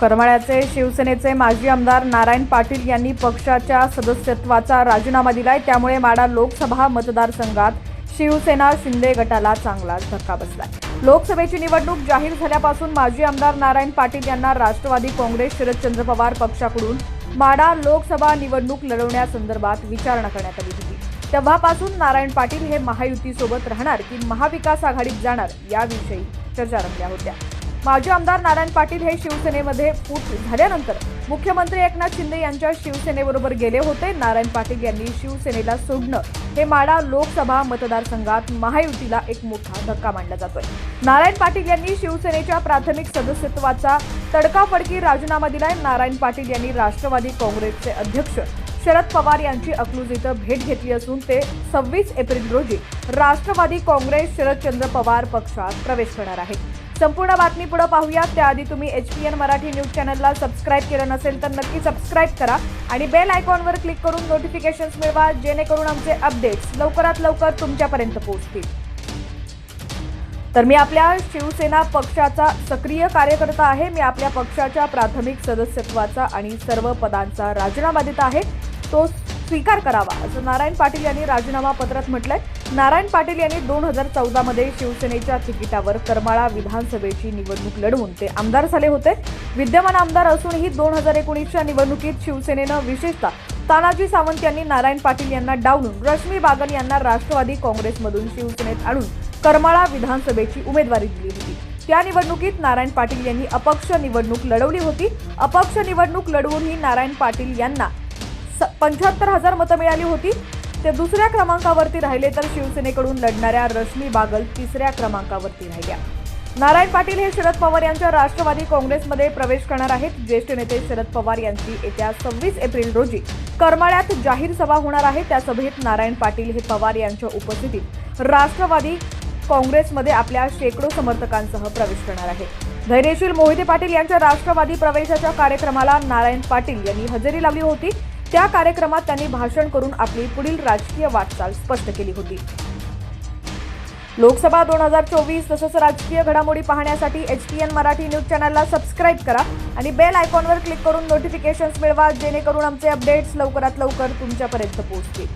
करमाळ्याचे शिवसेनेचे माजी आमदार नारायण पाटील यांनी पक्षाच्या सदस्यत्वाचा राजीनामा दिलाय. त्यामुळे माडा लोकसभा मतदारसंघात शिवसेना शिंदे गटाला चांगलाच धक्का बसलाय. लोकसभेची निवडणूक जाहीर झाल्यापासून माजी आमदार नारायण पाटील यांना राष्ट्रवादी काँग्रेस शरदचंद्र पवार पक्षाकडून माडा लोकसभा निवडणूक लढवण्यासंदर्भात विचारणा करण्यात आली होती. तेव्हापासून नारायण पाटील हे महायुतीसोबत राहणार की महाविकास आघाडीत जाणार याविषयी चर्चा रंगल्या होत्या. माजी आमदार नारायण पाटील हे शिवसेनेमध्ये फूट झाल्यानंतर मुख्यमंत्री एकनाथ शिंदे यांच्या शिवसेनेबरोबर गेले होते. नारायण पाटील यांनी शिवसेनेला सोडणं हे माडा लोकसभा मतदारसंघात महायुतीला एक मोठा धक्का मानला जातोय. नारायण पाटील यांनी शिवसेनेच्या प्राथमिक सदस्यत्वाचा तडकाफडकी राजीनामा दिलाय. नारायण पाटील यांनी राष्ट्रवादी काँग्रेसचे अध्यक्ष शरद पवार यांची अकलूज इथं भेट घेतली असून ते सव्वीस एप्रिल रोजी राष्ट्रवादी काँग्रेस शरदचंद्र पवार पक्षात प्रवेश करणार आहेत. संपूर्ण बातमी पुढे पाहूया त्याआधी तुम्ही H P N Marathi news चॅनलला सबस्क्राईब केलं नसेल तर नक्की सबस्क्राईब करा आणि बेल आयकॉनवर क्लिक करून नोटिफिकेशन्स मिळवा जेणेकरून आमचे अपडेट्स लवकरात लवकर तुमच्यापर्यंत पोहोचतील. तर मी आपल्या शिवसेना पक्षाचा सक्रिय कार्यकर्ता आहे. मी आपल्या पक्षाच्या प्राथमिक सदस्यत्वाचा आणि सर्व पदांचा राजीनामा देत आहे. तो स्वीकार करावा असं नारायण पाटील यांनी राजीनामा पत्रात म्हटलंय. नारायण पाटील यांनी दोन हजार चौदामध्ये शिवसेनेच्या तिकिटावर करमाळा विधानसभेची निवडणूक लढवून ते आमदार झाले होते. विद्यमान आमदार असूनही दोन हजार एकोणीसच्या निवडणुकीत शिवसेनेनं विशेषतः तानाजी सावंत यांनी नारायण पाटील यांना डावलून रश्मी बागल यांना राष्ट्रवादी काँग्रेसमधून शिवसेनेत आणून करमाळा विधानसभेची उमेदवारी दिली होती. त्या निवडणुकीत नारायण पाटील यांनी अपक्ष निवडणूक लढवली होती. अपक्ष निवडणूक लढवूनही नारायण पाटील यांना पंच्याहत्तर हजार मतं मिळाली होती. ते दुसऱ्या क्रमांकावरती राहिले तर शिवसेनेकडून लढणाऱ्या रश्मी बागल तिसऱ्या क्रमांकावरती राहिल्या. नारायण पाटील हे शरद पवार यांच्या राष्ट्रवादी काँग्रेसमध्ये प्रवेश करणार आहेत. ज्येष्ठ नेते शरद पवार यांची येत्या सव्वीस एप्रिल रोजी करमाळ्यात जाहीर सभा होणार आहे. त्या सभेत नारायण पाटील हे पवार यांच्या उपस्थितीत राष्ट्रवादी काँग्रेसमध्ये आपल्या शेकडो समर्थकांसह प्रवेश करणार आहे धैर्यशील मोहिते पाटील यांच्या राष्ट्रवादी प्रवेशाच्या कार्यक्रमाला नारायण पाटील यांनी हजेरी लावली होती. त्या कार्यक्रमात त्यांनी भाषण करून आपली पुढील राजकीय वाटचाल स्पष्ट केली होती. लोकसभा दोन हजार चोवीस तसंच राजकीय घडामोडी पाहण्यासाठी H T N Marathi news चॅनलला सबस्क्राईब करा आणि बेल आयकॉनवर क्लिक करून नोटिफिकेशन्स मिळवा जेणेकरून आमचे अपडेट्स लवकरात लवकर तुमच्यापर्यंत पोहोचतील.